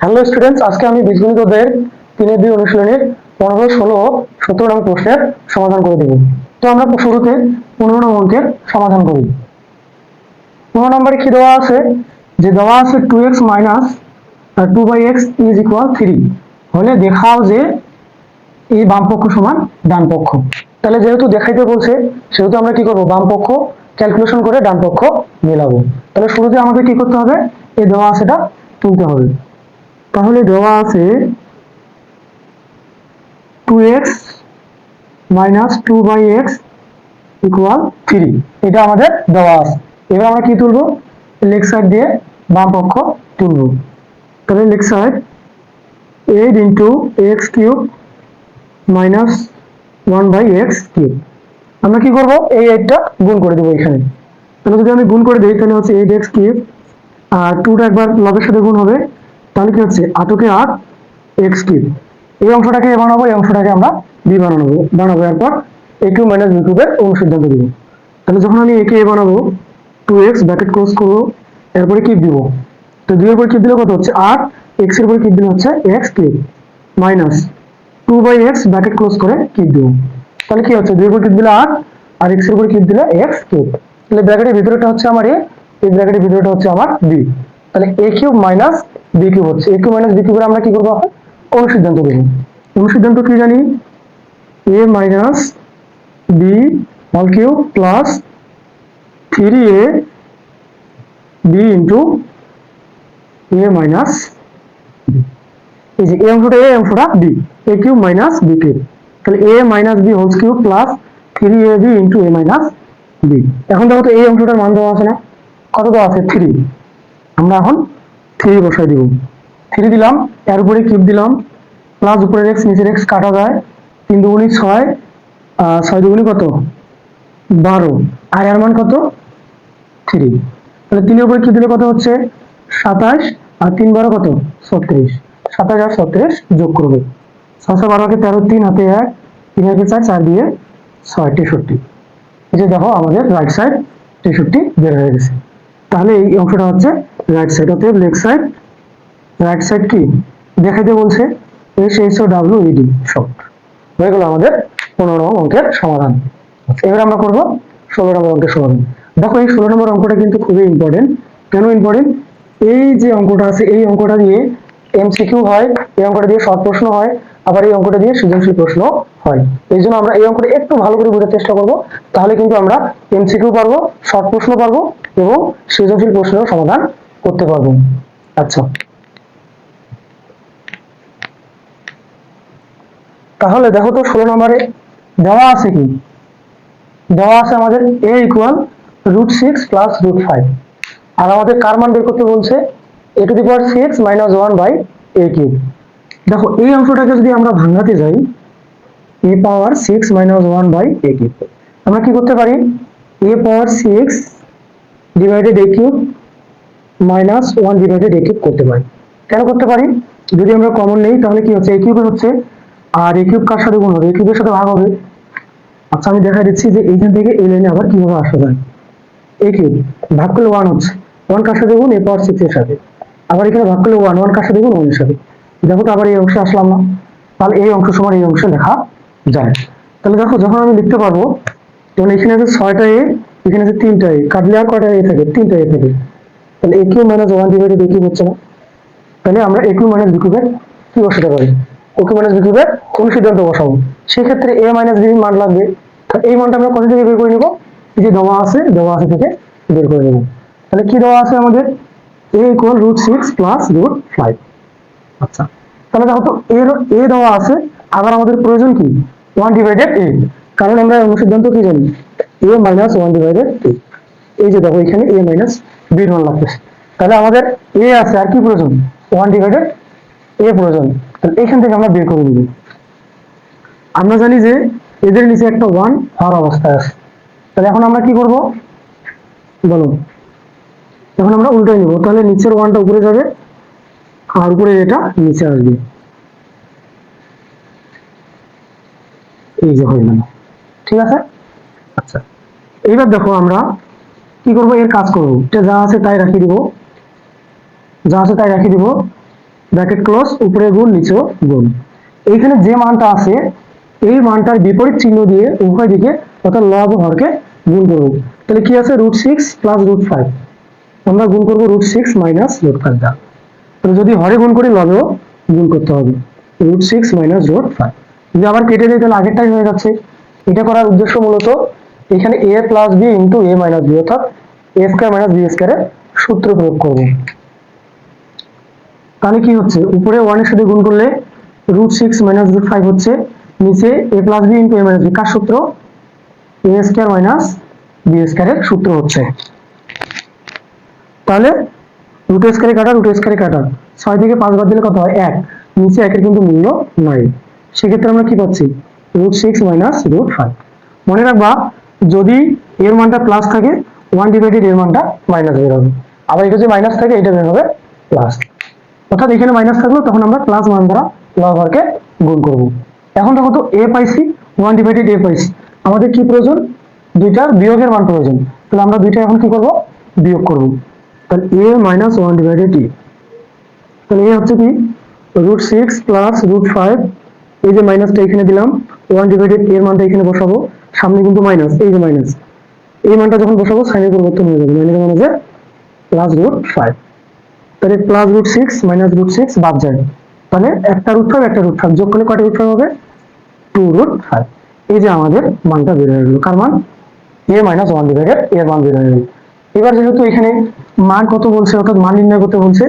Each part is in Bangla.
হ্যালো স্টুডেন্টস আজকে আমি বীজগণিত তিনের দুই অনুশীলনের পনেরো, ষোলো সতেরো নং প্রশ্নের সমাধান করে দেব। তো আমরা শুরুতে পনেরো নং অঙ্কের সমাধান করি। পনেরো নম্বরে কি দেওয়া আছে? যে দেওয়া আছে two x minus two by x is equal three হলে দেখাও যে এই বাম পক্ষ সমান ডান পক্ষ। তাহলে যেহেতু দেখাইতে বলছে, সেহেতু আমরা কি করব? বাম পক্ষ ক্যালকুলেশন করে ডান পক্ষ মেলাবো। তাহলে শুরুতে আমাদের কি করতে হবে? এই দেওয়া আছে এটা তুলতে হবে। তাহলে দেওয়া আছে two x minus two by x equal three এটা আমাদের দেওয়া আছে। এবার আমরা কি তুলবো? লেগ দিয়ে বাম পক্ষ তুলবো। তাহলে leg side eight into x cube minus one by x cube আমরা কি করব? এই এইটটা গুণ করে দেবো এখানে। তাহলে যদি আমি গুণ করে দিই, তাহলে হচ্ছে এইট এক্স কিউব আর টুটা একবার লবের সাথে গুণ হবে। তাহলে কি হচ্ছে আটকে আট এক্স কিউব এই অংশটাকে এ বানাবো, এই অংশটাকে আমরা বি বানাবো। বানাবো এরপর এ কিউ মাইনাস বি কিউবের অনুসিদ্ধান্ত দিব তাহলে যখন আমি একে এ বানাবো টু এক্স ব্র্যাকেট ক্লোজ করব, এরপরে কিউব দিব। তো দুই এর কিউব দিলে কত হচ্ছে? আট এক্সের পরে কিউব দিলে হচ্ছে x cube minus two by x bracket close করে কিউব দিব। তাহলে কি হচ্ছে? দুই এর পরে কিউব দিলে আট, আর এক্সের পরে কিউব দিলে এক্স কিউব তাহলে ব্র্যাকেটের ভিতরেটা হচ্ছে আমার এ এই ব্র্যাকেটের ভিতরেটা হচ্ছে আমার বি তাহলে A cube minus B cube হচ্ছে। এ কিউব মাইনাস বি কিউবের আমরা কি করব অনুসিদ্ধান্ত দেবো অনুসিদ্ধান্ত কি জানি? A minus B all cube plus three A B into A minus এই যে এ অংশটা এ অংশটা B A cube minus B cube. তাহলে A minus B whole cube plus three A B into A minus B এখন দেখো তো এই অংশটার মান দেওয়া আছে না? কত দেওয়া আছে? থ্রি আমরা এখন থ্রি বসাই দিব। থ্রি দিলাম, এর উপরে কিউব দিলাম প্লাস উপরের এক্স নিচের এক্স কাটা যায়, তিন দুগুণি ছয় ছয় দুগুণি কত? বারো। আর এর মান কত? থ্রি। তাহলে তিনের উপরে কি দিলে কত হচ্ছে? সাতাশ। আর তিন বারো কত? ছত্রিশ। সাতাশ আর ছত্রিশ যোগ করবে। ছশো বারোকে তেরো, তিন হাতে এক, তিন হাতে চার চার দিয়ে ছয়, তেষট্টি। এই যে দেখো, আমাদের রাইট সাইড তেষট্টি বের হয়ে গেছে। তাহলে এই অংশটা হচ্ছে রাইট সাইড অতএব লেগ সাইড রাইট সাইড কি? দেখাইতে বলছে S S O W E D short হয়ে গেল আমাদের পনেরো নম্বর অঙ্কের সমাধান। এবার আমরা করব ষোলো নম্বর অঙ্কের সমাধান। দেখো এই ষোলো নম্বর অঙ্কটা কিন্তু খুবই ইম্পর্টেন্ট কেন ইম্পর্টেন্ট এই যে অঙ্কটা আছে, এই অঙ্কটা দিয়ে এমসিকিউ হয়, এই অঙ্কটা দিয়ে শর্ট প্রশ্ন হয়, আবার এই অঙ্কটা দিয়ে সৃজনশীল প্রশ্ন হয়। এই জন্য আমরা এই অঙ্কটা একটু ভালো করে বোঝার চেষ্টা করব, তাহলে কিন্তু আমরা এমসিকিউ পারব শর্ট প্রশ্ন পারব এবং সৃজনশীল প্রশ্নের সমাধান করতে পারব। আচ্ছা। তাহলে দেখো তো ষোলো নম্বরে দেওয়া আছে কি? দেওয়া আছে আমাদের A equal root six plus root five আর আমাদের কার মান বের করতে বলছে? A to the power six minus one by A cube দেখো, এই অংশটাকে যদি আমরা ভাঙাতে যাই A power six minus one by A cube আমরা কি করতে পারি? A power six divided A cube minus one divided A cube করতে পারি। কেন করতে পারি? যদি আমরা কমন নেই, তাহলে কি হচ্ছে? এ কিউবের হচ্ছে, আর এ কিউব কার সাথে গুণ হবে? এ কিউবের সাথে ভাগ হবে। আচ্ছা আমি দেখা দিচ্ছি যে এইখান থেকে লাইনে আবার কীভাবে আসা যায়। এ কিউব ভাগ করলে ওয়ান হচ্ছে। ওয়ান কার সাথে গুণ? এ পাওয়ার সিক্স এর সাথে। আবার এখানে ভাগ করলে ওয়ান ওয়ান কার সাথে গুণ? সাথে। দেখো তো আবার এই অংশে আসলাম না। তাহলে এই অংশ সমান এই অংশে লেখা যায়। তাহলে দেখো, যখন আমি লিখতে পারব তখন এখানে আছে ছয়টা এ এখানে আছে তিনটা এ কাটলে আর কয়টা এ থাকে? তিনটা এ থাকে। তাহলে A cube minus one divided A cube হচ্ছে না। তাহলে আমরা এ কিউ মাইনাস বি কিউবের কি বসাতে পারি? ওকে মাইনাস বি কিউবের কোন সিদ্ধান্ত বসাবো? সেক্ষেত্রে এ মাইনাস বি মান লাগবে। তাহলে এই মানটা আমরা কোথা থেকে বের করে নেব? যে দেওয়া আছে দেওয়া আছে থেকে বের করে নেব। তাহলে কি দেওয়া আছে আমাদের? A equal root six plus root five আচ্ছা। তাহলে দেখো তো এ দেওয়া আছে, আবার আমাদের প্রয়োজন কি? ওয়ান ডিভাইডেড এ কারণ আমরা অনুসিদ্ধান্ত কি জানি? A minus one divided A এই যে দেখো, এখানে এ মাইনাস বি মান লাগতেছে তাহলে আমাদের এ আছে আর কি প্রয়োজন? ওয়ান ডিভাইডেড এ প্রয়োজন। তাহলে এখান থেকে আমরা বের করে নিব। আমরা জানি যে এদের নিচে একটা ওয়ান হওয়ার অবস্থায় আছে। তাহলে এখন আমরা কি করব? বলো। এখন আমরা উল্টাই নিব। তাহলে নিচের ওয়ানটা উপরে যাবে আর উপরে এটা নিচে আসবে। এই যে হয়ে গেল। ঠিক আছে? আচ্ছা। এইবার দেখো আমরা কি করব? এর কাজ করব। এটা যা আছে তাই রাখিয়ে দিব। যা আছে তাই রাখিয়ে দিব। ব্র্যাকেট ক্লোজ উপরে গুণ নিচেও গুণ। এইখানে যে মানটা আছে, এই মানটার বিপরীত চিহ্ন দিয়ে উভয় দিকে অর্থাৎ লব হরকে গুণ করব। তাহলে কি আছে? Root six plus root five আমরা গুণ করব root six minus root five দা তাহলে যদি হরে গুণ করি লবেও গুণ করতে হবে। Root six minus root five যদি আবার কেটে দিই, তাহলে আগেরটাই হয়ে যাচ্ছে। এটা করার উদ্দেশ্য মূলত এখানে A plus B into A minus B অর্থাৎ এ স্কোয়ার মাইনাস বি স্কোয়ারের সূত্র প্রয়োগ করব। তাহলে কি হচ্ছে? উপরে ওয়ানের সাথে গুণ করলে root six minus root five হচ্ছে। নিচে A plus B into A minus B কার সূত্র? এ স্কোয়ার মাইনাস বি স্কোয়ারের সূত্র হচ্ছে। তাহলে রুট স্কোয়ারে কাটা রুট স্কোয়ারে কাটা। ছয় থেকে পাঁচ বার দিলে কত হয়? এক। নিচে একের কিন্তু মূল্য নাই। সেক্ষেত্রে আমরা কি পাচ্ছি? Root six minus root five মনে রাখবা যদি এর মানটা প্লাস থাকে ওয়ান ডিভাইডেড এর মানটা মাইনাস বের হবে আবার এটা যদি মাইনাস থাকে, এটা বের হবে প্লাস অর্থাৎ এখানে মাইনাস থাকল, তখন আমরা প্লাস মান দ্বারা লবহরকে গুণ করব। এখন দেখো তো এ পাইছি ওয়ান ডিভাইডেড এ পাইছি আমাদের কি প্রয়োজন? দুইটার বিয়োগের মান প্রয়োজন। তাহলে আমরা দুইটা এখন কি করব? বিয়োগ করব। তাহলে A minus one divided A তাহলে এ হচ্ছে কি? Root six plus root five এই যে মাইনাসটা এখানে দিলাম ওয়ান ডিভাইডেড এর মানটা এখানে বসাবো। সামনে কিন্তু মাইনাস এই যে মাইনাস এই মানটা যখন বসাবো সাইনের পরিবর্তন হয়ে যাবে। মাইনাস মানে যে প্লাস রুট ফাইভ তাহলে plus root six minus root six বাদ যায়। তাহলে একটা রুট ফাইভ একটা রুট ফাইভ যোগ করলে কয়টা রুট ফাইভ হবে? টু রুট ফাইভ এই যে আমাদের মানটা বের হয়ে গেল। কার মান? এ মাইনাস ওয়ান ডিভাইডেড এর মান বের হয়ে গেল এবার যেহেতু এখানে মান কত বলছে, অর্থাৎ মান নির্ণয় করতে বলছে,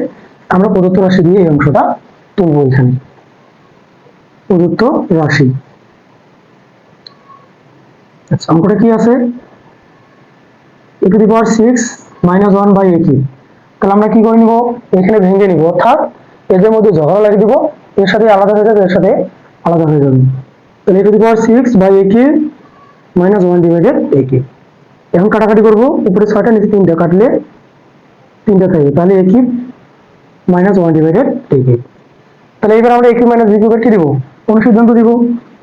আমরা প্রদত্ত রাশি দিয়ে এই অংশটা তুলবো এখানে। প্রদত্ত রাশি। আচ্ছা অঙ্কটা কি আছে? To the power six minus one by তাহলে আমরা কি করে নিব? এখানে ভেঙে নিব, অর্থাৎ এদের মধ্যে ঝগড়া লাগিয়ে দিব, এর সাথে আলাদা হয়ে যাবে, এর সাথে আলাদা হয়ে যাবে। তাহলে to the power six by minus one divided এখন কাটাকাটি করব, উপরে ছয়টা, নিচে তিনটা, কাটলে তিনটা থাকবে তাহলে A cube minus one divided A তাহলে এবার আমরা এ কিউব মাইনাস বি কি দিব? অনুসিদ্ধান্ত দিব।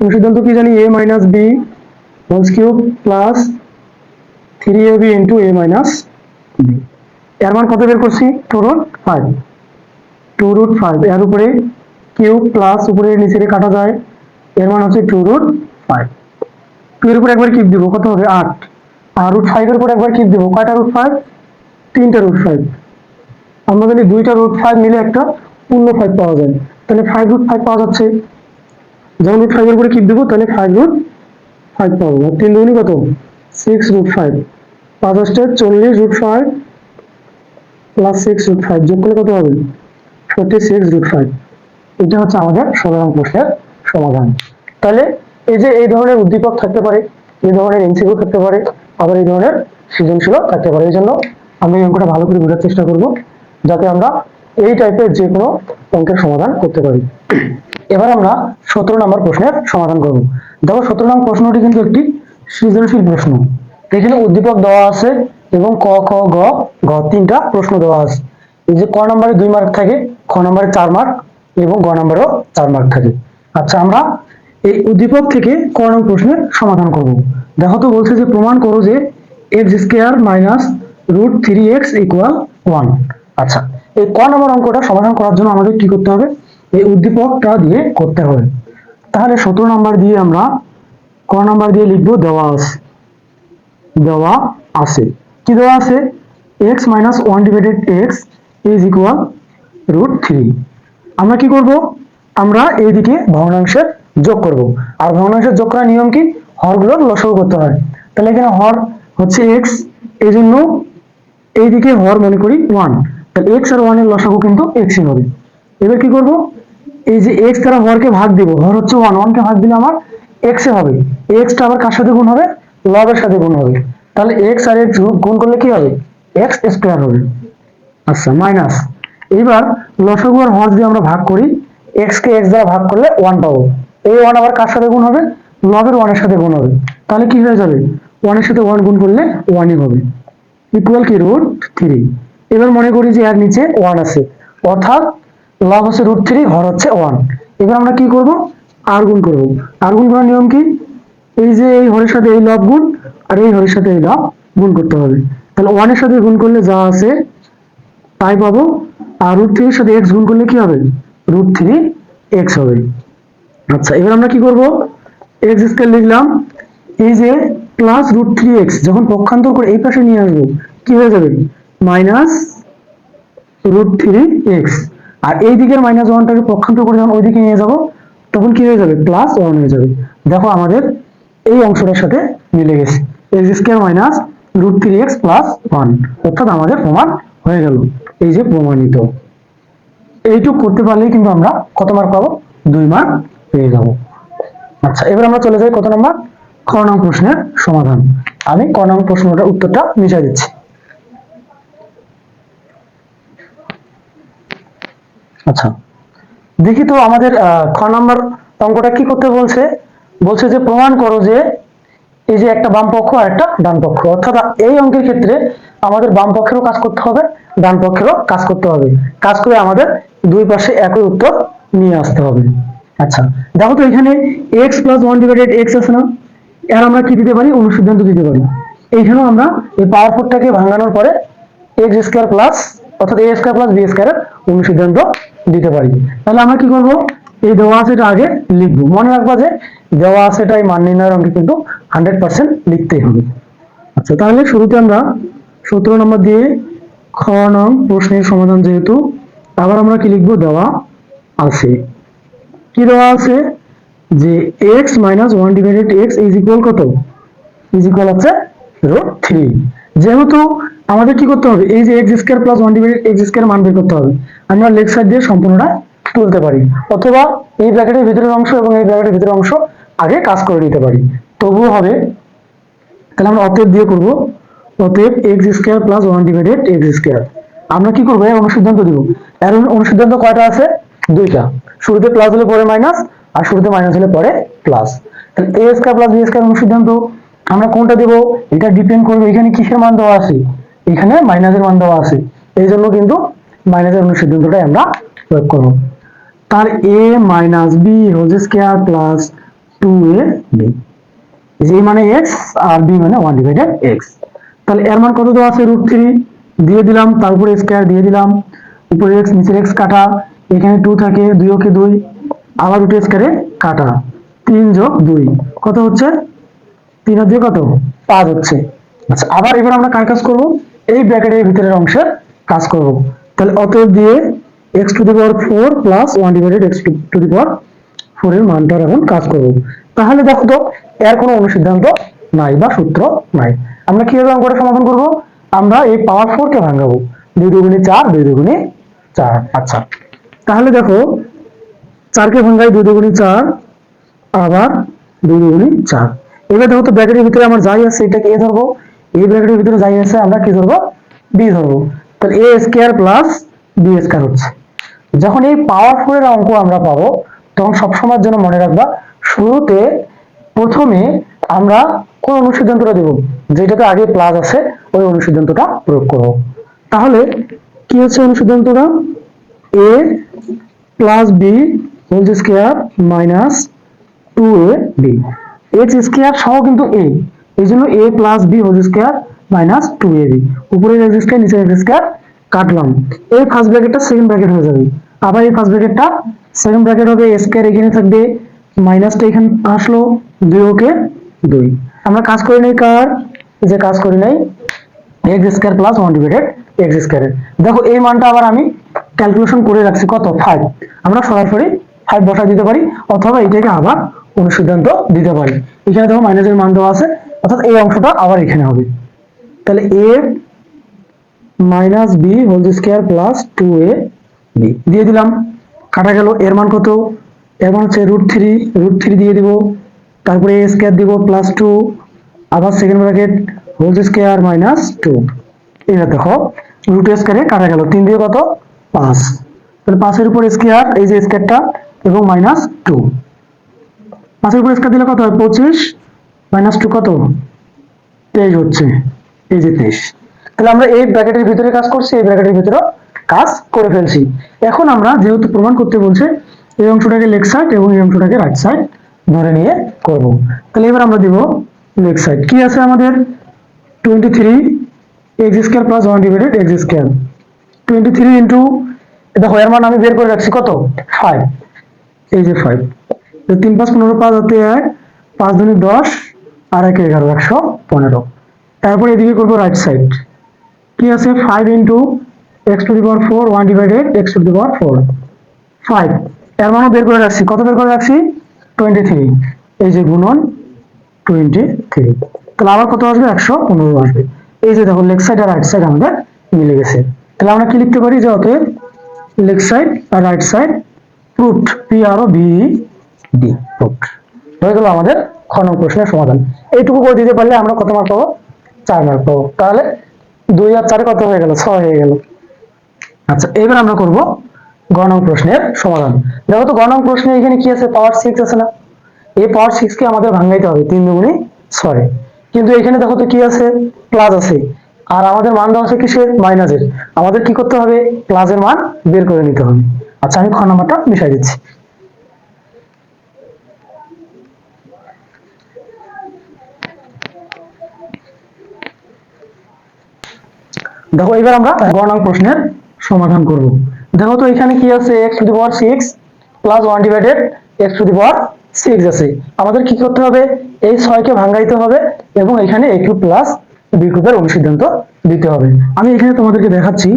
অনুসিদ্ধান্ত কি জানি? A minus B whole cube plus three A B into A minus B এর মান কত বের করছি? Two root five two root five এর উপরে কিউব প্লাস উপরে নিচে কাটা যায়। এর মান হচ্ছে টু রুট ফাইভ টু এর উপরে একবার কিউব দিব, কত হবে? আট। আর রুট ফাইভ এর উপরে একবার কিউব দিব, কয়টা রুট ফাইভ তিনটা রুট ফাইভ আমরা যদি দুইটা রুট ফাইভ মিলে একটা পূর্ণ ফাইভ পাওয়া যায়, তাহলে ফাইভ রুট ফাইভ পাওয়া যাচ্ছে। যখন রুট ফাইভের উপরে কিউব দিব, তাহলে ফাইভ রুট ফাইভ পাবো। আর তিন দুগুনি কত? সিক্স রুট ফাইভ পাঁচ আসতে চল্লিশ root five plus six root five যোগ করলে কত হবে? ফোর্টি সিক্স রুট ফাইভ এটা হচ্ছে আমাদের সাধারণ প্রশ্নের সমাধান। তাহলে এই যে এই ধরনের উদ্দীপক থাকতে পারে, এই ধরনের এমসিকিউ থাকতে পারে, আবার এই ধরনের সৃজনশীলও থাকতে পারে। এই জন্য আমি এই অঙ্কটা ভালো করে বোঝার চেষ্টা করব, যাতে আমরা এই টাইপের যে কোনো অঙ্কের সমাধান করতে পারি। এবার আমরা সতেরো নম্বর প্রশ্নের সমাধান করব। দেখো, সতেরো নম্বর প্রশ্নটি কিন্তু একটি সৃজনশীল প্রশ্ন। এখানে উদ্দীপক দেওয়া আছে এবং ক, খ, গ, ঘ, তিনটা প্রশ্ন দেওয়া আছে। এই যে ক নম্বরে দুই মার্ক থাকে, খ নম্বরে চার মার্ক এবং গ নম্বরেও চার মার্ক থাকে। আচ্ছা আমরা এই উদ্দীপক থেকে ক নং প্রশ্নের সমাধান করব। দেখো তো, বলছে যে প্রমাণ করো যে x square minus root three x equal one আচ্ছা এই ক নম্বর অঙ্কটা সমাধান করার জন্য আমাদের কি করতে হবে? এই উদ্দীপকটা দিয়ে করতে হবে। তাহলে সতেরো নাম্বার দিয়ে আমরা ক নাম্বার দিয়ে লিখব দেওয়া আছে দেওয়া আছে। কি দেওয়া আছে? X minus one divided x is equal root three আমরা কি করব? আমরা এইদিকে ভগ্নাংশের যোগ করব। আর ভগ্নাংশের যোগ করার নিয়ম কি? হরগুলোর লসগু করতে হয়। তাহলে এখানে হর হচ্ছে এক্স এই জন্য এইদিকে হর মনে করি ওয়ান তাহলে এক্স আর ওয়ানের লসাগু কিন্তু এক্সই হবে। এবার কি করব? এই যে এক্স দ্বারা হরকে ভাগ দিব হর হচ্ছে ওয়ান ওয়ানকে ভাগ দিলে আমার এক্স এ হবে। এক্সটা আবার কার সাথে গুণ হবে? লবের সাথে গুণ হবে। তাহলে এক্স আর এক্স গুণ করলে কি হবে? এক্স স্কোয়ার হবে আচ্ছা মাইনাস এইবার লসাগু আর হর দিয়ে আমরা ভাগ করি এক্স কে এক্স দ্বারা ভাগ করলে ওয়ান পাবো। এই ওয়ান আবার কার সাথে গুণ হবে? লবের ওয়ানের সাথে গুণ হবে। তাহলে কি হয়ে যাবে? ওয়ানের সাথে ওয়ান গুণ করলে ওয়ানই হবে। ইকুয়াল কি? রুট থ্রি এবার মনে করি যে এর নিচে ওয়ান আছে। অর্থাৎ লব হচ্ছে রুট থ্রি হর হচ্ছে ওয়ান এবার আমরা কি করব? আর গুণ করব। আর গুণ করার নিয়ম কি? এই যে এই হরের সাথে এই লব গুণ, আর এই হরের সাথে এই লব গুণ করতে হবে। তাহলে ওয়ানের সাথে গুণ করলে যা আছে, তাই পাবো। আর রুট থ্রির সাথে এক্স গুণ করলে কি হবে? রুট থ্রি এক্স হবে। আচ্ছা এবার আমরা কি করব? এক্স স্কয়ার লিখলাম। এই যে প্লাস রুট থ্রি এক্স যখন পক্ষান্তর করে এই পাশে নিয়ে আসব, কি হয়ে যাবে? মাইনাস রুট থ্রি এক্স আর এই দিকের মাইনাস ওয়ানটাকে পক্ষান্তর করে যখন ওইদিকে নিয়ে যাব, তখন কি হয়ে যাবে? প্লাস ওয়ান হয়ে যাবে। দেখো আমাদের এই অংশটার সাথে মিলে গেছে। X square minus root three x plus one অর্থাৎ আমাদের প্রমাণ হয়ে গেল। এই যে প্রমাণিত। এইটুক করতে পারলেই কিন্তু আমরা কত মার্ক পাবো? দুই মার্ক পেয়ে যাব। আচ্ছা এবার আমরা চলে যাই কত নম্বর খ নং প্রশ্নের সমাধান। আমি ক নং প্রশ্নটার উত্তরটা মিশাই দিচ্ছি। আচ্ছা। দেখি তো আমাদের খ নম্বর অঙ্কটা কি করতে বলছে? বলছে যে প্রমাণ করো যে এই যে একটা বাম পক্ষ আর একটা ডান পক্ষ অর্থাৎ এই অঙ্কের ক্ষেত্রে আমাদের বাম পক্ষেরও কাজ করতে হবে ডান পক্ষেরও কাজ করতে হবে। কাজ করে আমাদের দুই পাশে একই উত্তর নিয়ে আসতে হবে। আচ্ছা দেখো তো এখানে x plus one divided x আছে না? এর আমরা কি দিতে পারি? অনুসিদ্ধান্ত দিতে পারি। এইখানেও আমরা এই পাওয়ার ফোরটাকে ভাঙানোর পরে এক্স স্কোয়ার প্লাস অর্থাৎ এ স্কোয়ার প্লাস বি স্কোয়ারের অনুসিদ্ধান্ত দিতে পারি। তাহলে আমরা কি করব? এই দেওয়া আছে এটা আগে লিখব। মনে রাখবা যে দেওয়া আছে এটাই মান নির্ণয়ের অঙ্কে কিন্তু হান্ড্রেড পার্সেন্ট লিখতেই হবে। আচ্ছা তাহলে শুরুতে আমরা সতেরো নম্বর দিয়ে খ নং প্রশ্নের সমাধান যেহেতু, আবার আমরা কি লিখব? দেওয়া আছে। কি দেওয়া আছে? যে x minus one divided x is equal কত? ইজ ইকুয়াল হচ্ছে রুট থ্রি যেহেতু আমাদের কি করতে হবে? এই যে x square plus one divided x square মান বের করতে হবে। আমরা লেফট সাইড দিয়ে সম্পূর্ণটা তুলতে পারি। অথবা এই ব্র্যাকেটের ভিতরের অংশ এবং এই ব্র্যাকেটের ভিতরের অংশ আগে কাজ করে নিতে পারি। তবুও হবে, তাহলে আমরা অতএব দিয়ে করব, অতএব x square plus one divided x square আমরা কি করব? এর অনুসিদ্ধান্ত দিব। এর অনু- অনুসিদ্ধান্ত কয়টা আছে? দুইটা। শুরুতে প্লাস হলে পরে মাইনাস আর শুরুতে মাইনাস হলে পরে প্লাস তাহলে A square plus B square অনুসিদ্ধান্ত আমরা কোনটা দেব? এটা ডিপেন্ড করবে এখানে কিসের মান দেওয়া আছে? এখানে মাইনাসের মান দেওয়া আছে। এই জন্য কিন্তু মাইনাসের অনুসিদ্ধান্তটাই আমরা প্রয়োগ করব। তার A minus B whole square plus two A B যে মানে এক্স আর বি মানে ওয়ান ডিভাইডেড এক্স তাহলে এর মান কত দেওয়া আছে? রুট থ্রি দিয়ে দিলাম তারপরে স্কোয়ার দিয়ে দিলাম। উপরে এক্স নিচের এক্স কাটা। এখানে টু থাকে, দুই ওকে দুই। আবার রুট স্কোয়ারে কাটা। তিন যোগ দুই। কত হচ্ছে? তিন দুই কত? পাঁচ হচ্ছে। আচ্ছা আবার এবার আমরা কার কাজ করব? এই ব্র্যাকেটের ভিতরের অংশের কাজ করব। তাহলে অতএব দিয়ে x to the power four plus one divided x to the power four এর মানটার এখন কাজ করব। তাহলে দেখো তো, এর কোনো অনুসিদ্ধান্ত নাই বা সূত্র নাই। আমরা কীভাবে অঙ্কটা সমাধান করব? আমরা এই পাওয়ার ফোর কে ভাঙাবো। দুই দুগুণে চার, দুই দুগুণে চার। আচ্ছা তাহলে দেখো, চারকে ভাঙাই দুই দুগুণে চার, আবার দুই দুগুণে চার। এবার দেখো তো ব্র্যাকেটের ভিতরে আমার যাই আছে এটাকে এ ধরবো? এই ব্র্যাকেটের ভিতরে যাই আছে, আমরা কি ধরবো? বি ধরবো। তাহলে A square plus B square হচ্ছে। যখন এই পাওয়ার ফোরের অঙ্ক আমরা পাবো, তখন সবসময়ের জন্য মনে রাখবা, শুরুতে প্রথমে আমরা কোন অনুসিদ্ধান্তটা দেব? যেটাতে আগে প্লাস আছে, ওই অনুসিদ্ধান্তটা প্রয়োগ করব। তাহলে কি হচ্ছে অনুসিদ্ধান্তটা? A plus B whole square minus two A B H square সহ কিন্তু এ এই জন্য A plus B whole square minus two A B উপরের এক্স স্কোয়ার নিচের এক্স স্কোয়ার কাটলাম। এই ফার্স্ট ব্র্যাকেটটা সেকেন্ড ব্র্যাকেট হয়ে যাবে। আবার এই ফার্স্ট ব্র্যাকেটটা সেকেন্ড ব্র্যাকেট হবে এ স্কোয়ার এখানে থাকবে মাইনাসটা এখানে আসলো, দুই ওকে দুই। আমরা কাজ করে নেই কার? যে কাজ করে নেই x square plus one divided x স্কোয়ারের দেখো এই মানটা আবার আমি ক্যালকুলেশন করে রাখছি, কত? ফাইভ আমরা সরাসরি ফাইভ বসা দিতে পারি, অথবা এটাকে আবার অনুসিদ্ধান্ত দিতে পারি। এখানে দেখো মাইনাসের মান দেওয়া আছে, অর্থাৎ এই অংশটা আবার এখানে হবে। তাহলে A minus B whole square plus two A B দিয়ে দিলাম, কাটা গেল, এর মান কত? এর মান হচ্ছে রুট থ্রি রুট থ্রি দিয়ে দিব, তারপরে এ স্কোয়ার দিব প্লাস টু আবার second bracket whole square minus two এবার দেখো রুট স্কোয়ারে কাটা গেল, তিন দিয়ে কত? পাঁচ। তাহলে পাঁচের উপর স্কোয়ার এই যে স্কোয়ারটা এবং মাইনাস টু পাঁচের উপর স্কোয়ার দিলে কত হয়? পঁচিশ মাইনাস টু কত? তেইশ হচ্ছে। এই যে তেইশ। তাহলে আমরা এই ব্র্যাকেটের ভিতরে কাজ করছি, এই ব্র্যাকেটের ভিতরে কাজ করে ফেলছি। এখন আমরা যেহেতু প্রমাণ করতে বলছে, এই অংশটাকে লেফট সাইড এবং এই অংশটাকে রাইট সাইড ধরে নিয়ে করব। তাহলে এবার আমরা দিব লেফট সাইড কি আছে আমাদের? Twenty three x square plus one divided x square twenty three into দেখো এর মান আমি বের করে রাখছি কত? ফাইভ এই যে ফাইভ তিন পাঁচ পনেরো পাঁচ হাতে এক, পাঁচ দুনি দশ, আর এক এগারো, একশো পনেরো। তারপর এদিকে করব রাইট সাইড কি আছে? Five into x to the power four one divided x to the power four five এর মানও বের করে রাখছি। কত বের করে রাখছি? টোয়েন্টি থ্রি এই যে গুণন টোয়েন্টি থ্রি তাহলে আবার কত আসবে? একশো পনেরো আসবে। এই যে দেখো লেগ সাইড আর রাইট সাইড আমাদের মিলে গেছে। তাহলে আমরা কি লিখতে পারি? যে অতএব লেগ সাইড আর right side proved P R O B D proved হয়ে গেল আমাদের খ নং প্রশ্নের সমাধান। এইটুকু করে দিতে পারলে আমরা কত মার্ক পাবো? চার মার্ক পাবো। তাহলে দুই আর চারে কত হয়ে গেল? ছয় হয়ে গেল। আচ্ছা এবার আমরা করব গ নং প্রশ্নের সমাধান। দেখো তো, গ নং প্রশ্নে এখানে কি আছে? পাওয়ার সিক্স আছে না? এই পাওয়ার সিক্স কে আমাদের ভাঙাইতে হবে। তিন দুগুণি ছয়। কিন্তু এখানে দেখো তো কি আছে? প্লাস আছে। আর আমাদের মান দেওয়া আছে কিসের? মাইনাসের আমাদের কি করতে হবে? প্লাসের মান বের করে নিতে হবে। আচ্ছা আমি খ নাম্বারটা মিশাই দিচ্ছি। দেখো এবার আমরা গ নং প্রশ্নের সমাধান করব। দেখো তো এখানে কি আছে? x to the power 6 plus 1 divided x to the power 6 আছে। আমাদের কি করতে হবে? এই 6 কে ভাঙাইতে হবে এবং এখানে a কিউব প্লাস b কিউবের অনুসিদ্ধান্ত দিতে হবে। আমি এখানে তোমাদেরকে দেখাচ্ছি,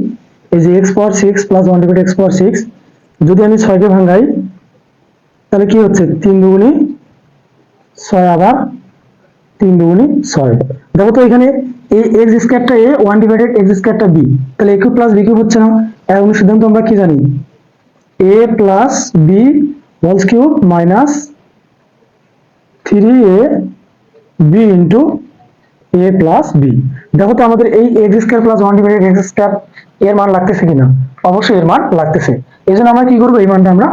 এই যে x power 6 plus 1 divided x power 6 যদি আমি 6 কে ভাঙাই তাহলে কি হচ্ছে? 3 দুগুণী 6 আবার তিন দুগুণী ছয়। দেখো তো এখানে এ এক্স স্কোয়ারটা এ ওয়ান ডিভাইডেড এক্স স্কোয়ারটা বি তাহলে এ প্লাস বি কিউব হচ্ছে না। এর অনুসিদ্ধান্ত আমরা কি জানি? A plus B whole cube minus three A B into A plus B দেখো তো আমাদের এই x square plus one divided x square এর মান লাগতেছে কিনা? অবশ্যই এর মান লাগতেছে। এই জন্য আমরা কি করব? এই মানটা আমরা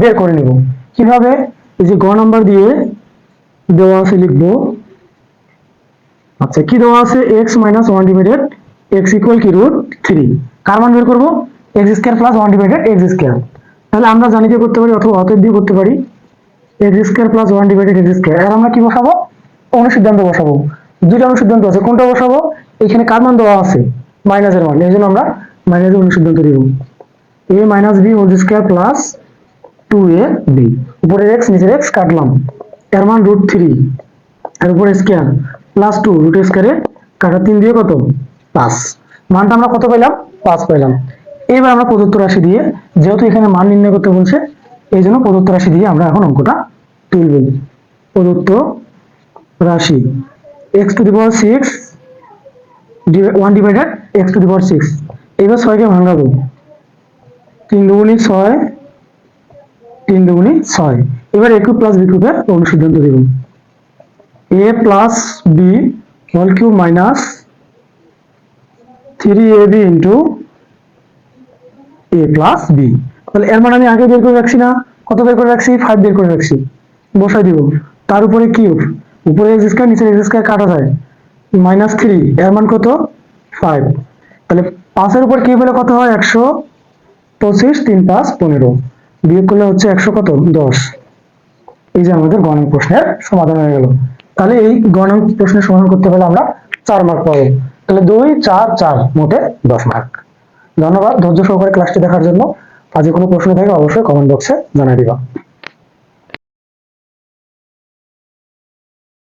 বের করে নিব। কীভাবে? এই যে গ নাম্বার দিয়ে দেওয়া আছে লিখব। আচ্ছা কি দেওয়া আছে? x minus one divided x equal কি রুট থ্রি কার মান বের করব? X square plus one divided x square তাহলে আমরা জানি দিয়ে করতে পারি অথবা অতএব দিয়ে করতে পারি। X square plus one divided x square আর আমরা কি বসাবো? অনুসিদ্ধান্ত বসাবো। দুইটা অনুসিদ্ধান্ত আছে। কোনটা বসাবো? এখানে কার মান দেওয়া আছে? মাইনাসের মান। এই জন্য আমরা মাইনাসের অনুসিদ্ধান্ত দিব। A minus B whole square plus two A B উপরের এক্স নিচের এক্স কাটলাম। এর মান রুট থ্রি আর উপরে স্কোয়ার প্লাস টু রুট স্কোয়ারে কাটা তিন দিয়ে কত? পাঁচ মানটা আমরা কত পেলাম পাঁচ পেলাম এবার আমরা প্রদত্ত রাশি দিয়ে, যেহেতু এখানে মান নির্ণয় করতে বলছে, এই জন্য প্রদত্ত রাশি দিয়ে আমরা এখন অঙ্কটা তুলব। প্রদত্ত রাশি x to the power six one divided x to the power six এবার ছয়কে ভাঙাবো। তিন দুগুণি ছয়, তিন দুগুণি ছয়। এবার একু প্লাস বি কিউবের অনুসিদ্ধান্ত দেব। A plus b whole cube minus 3ab into a plus b. তাহলে এর মানে আমি আগে বের করে রাখছি না? কত বের করে রাখছি? 5 বের করে রাখছি। বসাই দিব। তার উপরে কিউব উপরে এক্স স্কয়ার নিচে এক্স স্কয়ার কাটা যায়। মাইনাস থ্রি এর মান কত? 5 তাহলে পাঁচের উপর কিউব হলে কত হয়? একশো পঁচিশ, তিন পাঁচ, পনেরো। বিয়োগ করলে হচ্ছে একশো কত? দশ। এই যে আমাদের গণন প্রশ্নের সমাধান হয়ে গেল। তাহলে এই গণন প্রশ্নের সমাধান করতে পারলে আমরা চার মার্ক পাবো। তাহলে দুই, চার চার, মোটে দশ মার্ক ধন্যবাদ। ধৈর্য সহকারে ক্লাসটি দেখার জন্য। আজকে কোনো প্রশ্ন থাকে অবশ্যই কমেন্ট বক্সে জানিয়ে দিবা।